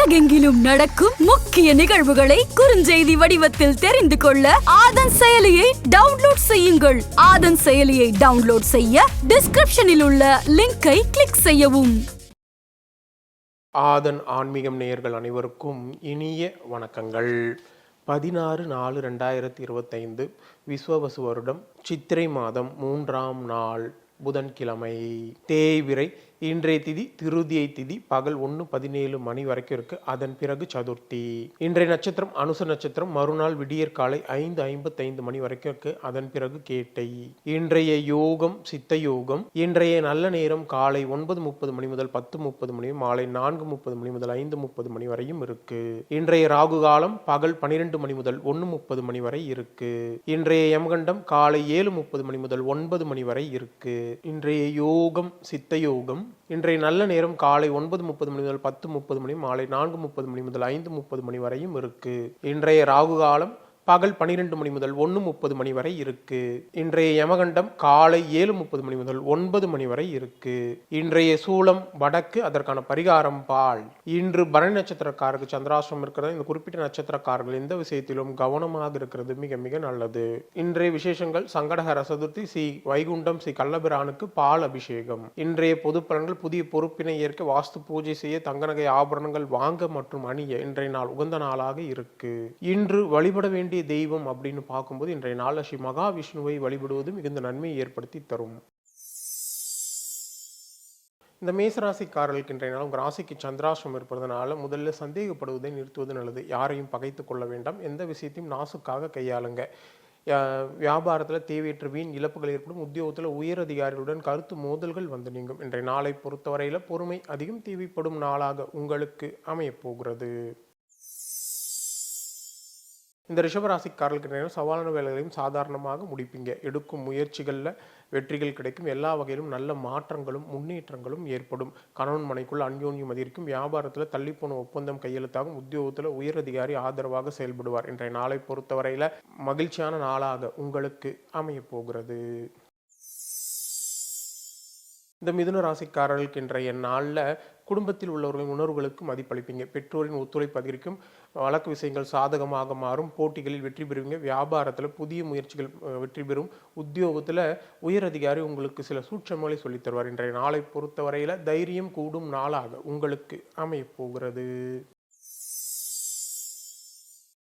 உலகெங்கிலும் நடக்கும் முக்கிய நிகழ்வுகளை குறுஞ்செய்தி வடிவத்தில் தெரிந்து கொள்ள ஆதன் செயலியை டவுன்லோட் செய்யுங்கள். ஆதன் செயலியை டவுன்லோட் செய்ய டிஸ்கிரிப்ஷனில் உள்ள லிங்கை கிளிக் செய்யவும். ஆதன் ஆன்மீகம் நேயர்கள் அனைவருக்கும் இனிய வணக்கங்கள். பதினாறு நாலு ரெண்டாயிரத்தி இருபத்தைந்து விஸ்வவசு வருடம் சித்திரை மாதம் மூன்றாம் நாள் புதன்கிழமை. தேய்விரை இன்றைய திதி திருதியை திதி பகல் ஒன்று பதினேழு மணி வரைக்கும் இருக்கு. அதன் பிறகு சதுர்த்தி. இன்றைய நட்சத்திரம் அனுச நட்சத்திரம் மறுநாள் விடியற் காலை ஐந்து ஐம்பத்தைந்து மணி வரைக்கும் இருக்கு. அதன் பிறகு கேட்டை. இன்றைய யோகம் சித்த யோகம். இன்றைய நல்ல நேரம் காலை ஒன்பது முப்பது மணி முதல் பத்து முப்பது மணி மாலை நான்கு முப்பது மணி முதல் ஐந்து முப்பது மணி வரையும் இருக்கு. இன்றைய ராகு காலம் பகல் பனிரெண்டு மணி முதல் ஒன்று முப்பது மணி வரை இருக்கு. இன்றைய யமகண்டம் காலை ஏழு முப்பது மணி முதல் ஒன்பது மணி வரை இருக்கு. இன்றைய யோகம் சித்த யோகம். இன்றைய நல்ல நேரம் காலை ஒன்பது முப்பது மணி முதல் பத்து முப்பது மணி மாலை நான்கு முப்பது மணி முதல் ஐந்து முப்பது மணி வரையும் இருக்கு. இன்றைய ராகு காலம் பகல் பனிரெண்டு மணி முதல் ஒன்று முப்பது மணி வரை இருக்கு. இன்றைய யமகண்டம் காலை ஏழு முப்பது மணி முதல் ஒன்பது மணி வரை இருக்கு. இன்றைய சூலம் வடக்கு அதற்கான பரிகாரம் பால். இன்று பரணி நட்சத்திரக்காரருக்கு சந்திராசிரம் இருக்கிறது. இந்த குறிப்பிட்ட நட்சத்திரக்காரர்கள் எந்த விஷயத்திலும் கவனமாக இருக்கிறது. மிக மிக நல்லது. இன்றைய விசேஷங்கள் சங்கடகர சதுர்த்தி ஸ்ரீ வைகுண்டம் ஸ்ரீ கள்ளபிரானுக்கு பால் அபிஷேகம். இன்றைய பொது பலன்கள் புதிய பொறுப்பினை ஏற்க வாஸ்து பூஜை செய்ய தங்கநகை ஆபரணங்கள் வாங்க மற்றும் அணிய இன்றைய நாள் உகந்த நாளாக இருக்கு. இன்று வழிபட வேண்டிய தெய்வம் அப்படின்னு பார்க்கும்போது இன்றைய நாளில் ஸ்ரீ மகாவிஷ்ணுவை வழிபடுவது மிகுந்த நன்மையை ஏற்படுத்தி தரும். இந்த மேசராசிக்காரர்களுக்கு இன்றைய நாள் உங்கள் ராசிக்கு சந்திராசிரம் இருப்பதனால முதல்ல சந்தேகப்படுவதை நிறுத்துவது நல்லது. யாரையும் பகைத்து கொள்ள வேண்டாம். எந்த விஷயத்தையும் நாசுக்காக கையாளுங்க. வியாபாரத்தில் தேவையற்ற வீண் இழப்புகள் ஏற்படும். உத்தியோகத்தில் உயர் அதிகாரிகளுடன் கருத்து மோதல்கள் வந்து நீங்கும். இன்றைய நாளை பொறுத்தவரையில் பொறுமை அதிகம் தேவைப்படும் நாளாக உங்களுக்கு அமையப் போகிறது. இந்த ரிஷபராசிக்காரர்களுக்கு நேரம் சவாலான வேலைகளையும் சாதாரணமாக முடிப்பீங்க. எடுக்கும் முயற்சிகளில் வெற்றிகள் கிடைக்கும். எல்லா வகையிலும் நல்ல மாற்றங்களும் முன்னேற்றங்களும் ஏற்படும். கணவன் மனைக்குள் அந்யோன்யம் அதிகரிக்கும். வியாபாரத்தில் தள்ளிப்போன ஒப்பந்தம் கையெழுத்தாகும். உத்தியோகத்தில் உயர் அதிகாரி ஆதரவாக செயல்படுவார். இன்றைய நாளை பொறுத்தவரையில் மகிழ்ச்சியான நாளாக உங்களுக்கு அமையப்போகிறது இந்த மிதுன ராசிக்காரர்களுக்கு இன்றைய நாளில் குடும்பத்தில் உள்ளவர்களின் உணர்வுகளுக்கு மதிப்பளிப்பீங்க. பெற்றோரின் ஒத்துழைப்பு அதிகரிக்கும். வழக்கு விஷயங்கள் சாதகமாக மாறும். போட்டிகளில் வெற்றி பெறுவீங்க. வியாபாரத்தில் புதிய முயற்சிகள் வெற்றி பெறும். உத்தியோகத்தில் உயர் அதிகாரி உங்களுக்கு சில சூட்சமங்களை சொல்லித் தருவார். இன்றைய நாளை பொறுத்தவரையில் தைரியம் கூடும் நாளாக உங்களுக்கு அமையப் போகிறது.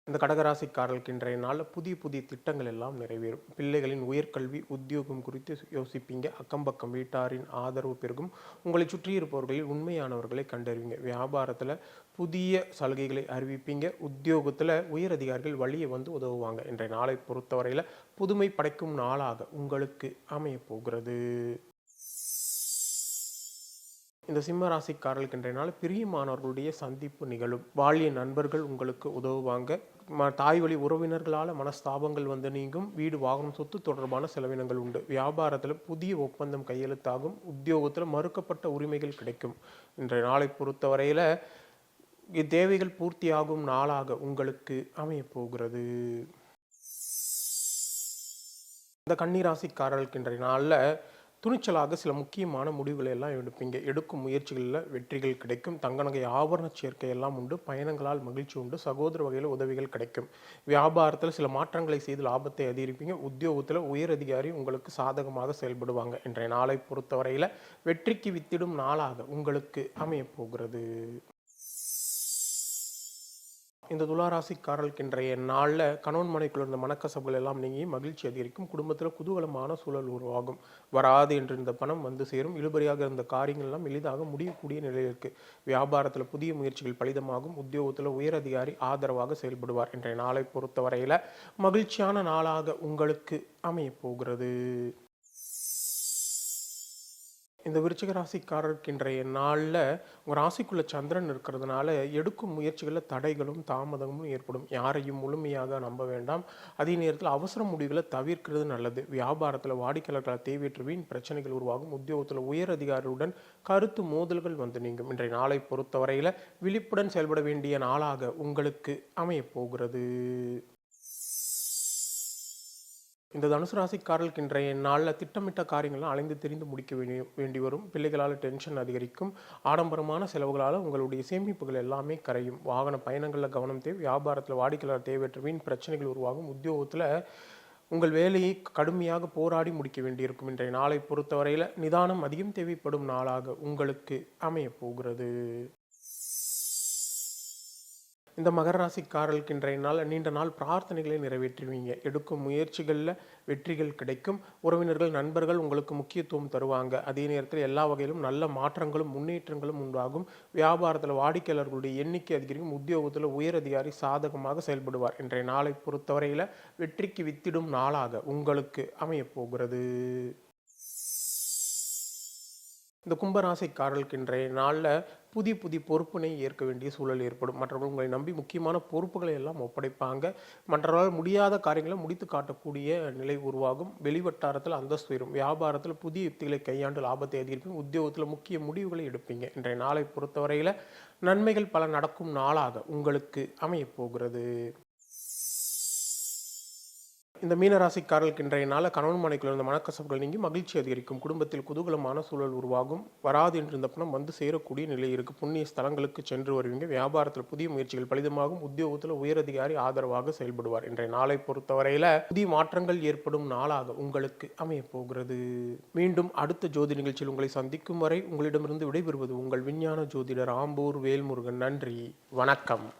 இந்த கடகராசிக்காரர்களுக்கு இன்றைய நாளில் புதிய புதிய திட்டங்கள் எல்லாம் நிறைவேறும். பிள்ளைகளின் உயர்கல்வி உத்தியோகம் குறித்து யோசிப்பீங்க. அக்கம்பக்கம் வீட்டாரின் ஆதரவு பெருகும். உங்களை சுற்றியிருப்பவர்களில் உண்மையானவர்களை கண்டறிவீங்க. வியாபாரத்தில் புதிய சலுகைகளை அறிவிப்பீங்க. உத்தியோகத்தில் உயர் அதிகாரிகள் வழியை வந்து உதவுவாங்க. இன்றைய நாளை பொறுத்தவரையில் புதுமை படைக்கும் நாளாக உங்களுக்கு அமையப்போகிறது. இந்த சிம்ம ராசிக்காரர்களுக்கு இன்றைய நாள் பிரியமானவர்களுடைய சந்திப்பு நிகழும். வாழிய நண்பர்கள் உங்களுக்கு உதவுவாங்க. தாய் வழி உறவினர்களால் மனஸ்தாபங்கள் வந்து நீங்கும். வீடு வாகனம் சொத்து தொடர்பான செலவினங்கள் உண்டு. வியாபாரத்தில் புதிய ஒப்பந்தம் கையெழுத்தாகும். உத்தியோகத்தில் மறுக்கப்பட்ட உரிமைகள் கிடைக்கும். இன்றைய நாளை பொறுத்தவரையில் தேவைகள் பூர்த்தியாகும் நாளாக உங்களுக்கு அமையப்போகிறது. இந்த கன்னிராசிக்காரர்களுக்கு இன்றைய நாளில் துணிச்சலாக சில முக்கியமான முடிவுகளை எல்லாம் எடுப்பீங்க. எடுக்கும் முயற்சிகளில் வெற்றிகள் கிடைக்கும். தங்க நகை ஆபரண சேர்க்கை எல்லாம் உண்டு. பயணங்களால் மகிழ்ச்சி உண்டு. சகோதர வகையில் உதவிகள் கிடைக்கும். வியாபாரத்தில் சில மாற்றங்களை செய்து லாபத்தை அதிகரிப்பீங்க. உத்தியோகத்தில் உயர் அதிகாரி உங்களுக்கு சாதகமாக செயல்படுவாங்க. இன்றைய நாளை பொறுத்தவரையில் வெற்றிக்கு வித்திடும் நாளாக உங்களுக்கு அமையப் போகிறது. இந்த துளாராசிக்காரர்களுக்கு இன்றைய நாளில் கணவன் மனைக்குள்ள இருந்த மனக்கசப்புகள் எல்லாம் நீங்கி மகிழ்ச்சி அதிகரிக்கும். குடும்பத்தில் குதூகலமான சூழல் உருவாகும். வராது என்று இந்த பணம் வந்து சேரும். இழுபறியாக இருந்த காரியங்கள் எல்லாம் எளிதாக முடியக்கூடிய நிலையில் இருக்குது வியாபாரத்தில் புதிய முயற்சிகள் பலிதமாகும். உத்தியோகத்தில் உயர் அதிகாரி ஆதரவாக செயல்படுவார் இன்றைய நாளை பொறுத்தவரையில் மகிழ்ச்சியான நாளாக உங்களுக்கு அமையப் போகிறது. இந்த விருச்சிக ராசிக்காரருக்கு இன்றைய நாளில் உங்கள் ராசிக்குள்ள சந்திரன் இருக்கிறதுனால எடுக்கும் முயற்சிகளில் தடைகளும் தாமதமும் ஏற்படும். யாரையும் முழுமையாக நம்ப வேண்டாம். அதே நேரத்தில் அவசர முடிவுகளை தவிர்க்கிறது நல்லது. வியாபாரத்தில் வாடிக்கையாளர்களை தேவையற்ற வீண் பிரச்சனைகள் உருவாகும். உத்தியோகத்தில் உயர் அதிகாரியுடன் கருத்து மோதல்கள் வந்து நீங்கும். இன்றைய நாளை பொறுத்தவரையில் விழிப்புடன் செயல்பட வேண்டிய நாளாக உங்களுக்கு அமையப் போகிறது. இந்த தனுசு ராசிக்காரர்களுக்கு இன்றைய நாளில் திட்டமிட்ட காரியங்கள்லாம் அலைந்து தெரிந்து முடிக்க வேண்டி வேண்டி வரும். பிள்ளைகளால் டென்ஷன் அதிகரிக்கும். ஆடம்பரமான செலவுகளால் உங்களுடைய சேமிப்புகள் எல்லாமே கரையும். வாகன பயணங்களில் கவனம் தேவை. வியாபாரத்தில் வாடிக்கையாளர் தேவையற்ற வீண் பிரச்சனைகள் உருவாகும். உத்தியோகத்தில் உங்கள் வேலையை கடுமையாக போராடி முடிக்க வேண்டியிருக்கும். இன்றைய நாளை பொறுத்தவரையில் நிதானம் அதிகம் தேவைப்படும் நாளாக உங்களுக்கு அமையப் போகிறது. இந்த மகர ராசிக்காரர்களுக்கு இன்றைய நாள் நீண்ட நாள் பிரார்த்தனைகளை நிறைவேற்றுவீங்க. எடுக்கும் முயற்சிகளில் வெற்றிகள் கிடைக்கும். உறவினர்கள் நண்பர்கள் உங்களுக்கு முக்கியத்துவம் தருவாங்க. அதே நேரத்தில் எல்லா வகையிலும் நல்ல மாற்றங்களும் முன்னேற்றங்களும் உண்டாகும். வியாபாரத்தில் வாடிக்கையாளர்களுடைய எண்ணிக்கை அதிகரிக்கும். உத்தியோகத்தில் உயர் அதிகாரி சாதகமாக செயல்படுவார். இன்றைய நாளை பொறுத்தவரையில் வெற்றிக்கு வித்திடும் நாளாக உங்களுக்கு அமையப் போகிறது. இந்த கும்பராசிக்காரர்களுக்கு இன்றைய நாளில் புதிய புதிய பொறுப்பினை ஏற்க வேண்டிய சூழல் ஏற்படும். மற்றவர்கள் உங்களை நம்பி முக்கியமான பொறுப்புகளை எல்லாம் ஒப்படைப்பாங்க. மற்றவர்களால் முடியாத காரியங்களை முடித்து காட்டக்கூடிய நிலை உருவாகும். வெளிவட்டாரத்தில் அந்தஸ்து உயரும். வியாபாரத்தில் புதிய யுக்திகளை கையாண்டு லாபத்தை அதிகரிப்பீங்க. உத்தியோகத்தில் முக்கிய முடிவுகளை எடுப்பீங்க. இன்றைய நாளை பொறுத்தவரையில் நன்மைகள் பல நடக்கும் நாளாக உங்களுக்கு அமையப் போகிறது. இந்த மீனராசிக்காரர்களுக்கு இன்றைய நாள கணவன் மனைக்குள்ள இருந்த மனக்கசப்புகள் நீங்கி மகிழ்ச்சி அதிகரிக்கும். குடும்பத்தில் குதூகலமான சூழல் உருவாகும். வராது என்று இருந்த பணம் வந்து சேரக்கூடிய நிலை இருக்கு. புண்ணிய ஸ்தலங்களுக்கு சென்று வருவீங்க. வியாபாரத்தில் புதிய முயற்சிகள் பலிதமாகும். உத்தியோகத்தில் உயரதிகாரி ஆதரவாக செயல்படுவார். இன்றைய நாளை பொறுத்தவரையில புதிய மாற்றங்கள் ஏற்படும் நாளாக உங்களுக்கு அமைய போகிறது. மீண்டும் அடுத்த ஜோதி நிகழ்ச்சியில் உங்களை சந்திக்கும் வரை உங்களிடமிருந்து விடைபெறுவது உங்கள் விஞ்ஞான ஜோதிடர் ஆம்பூர் வேல்முருகன். நன்றி. வணக்கம்.